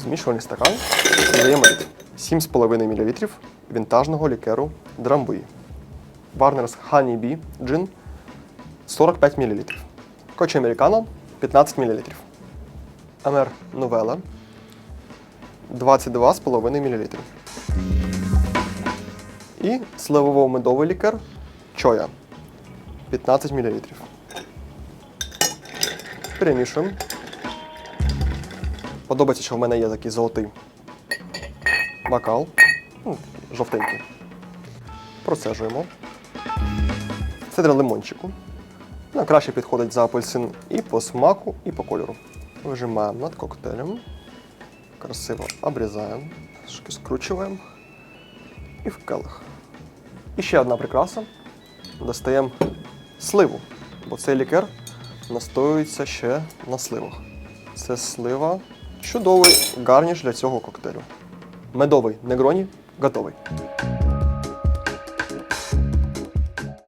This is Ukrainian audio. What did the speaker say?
Змішувальний стакан додає мед. 7,5 мл вінтажного лікеру Драмбуї. Barners Honey Bee Gin 45 мл. Коч Американо 15 мл. Амер Новела 22,5 мл. І сливово-медовий лікер Чоя 15 мл. Перемішуємо. Подобається, що в мене є такий золотий бокал. Ну, жовтенький. Процежуємо. Цедра лимончику. Вона краще підходить за апельсин і по смаку, і по кольору. Вижимаємо над коктейлем. Красиво обрізаємо, трошки скручуємо і в келих. І ще одна прикраса. Достаємо сливу, бо цей лікер настоюється ще на сливах. Це слива. Чудовий гарніш для цього коктейлю. Медовий негроні готовий.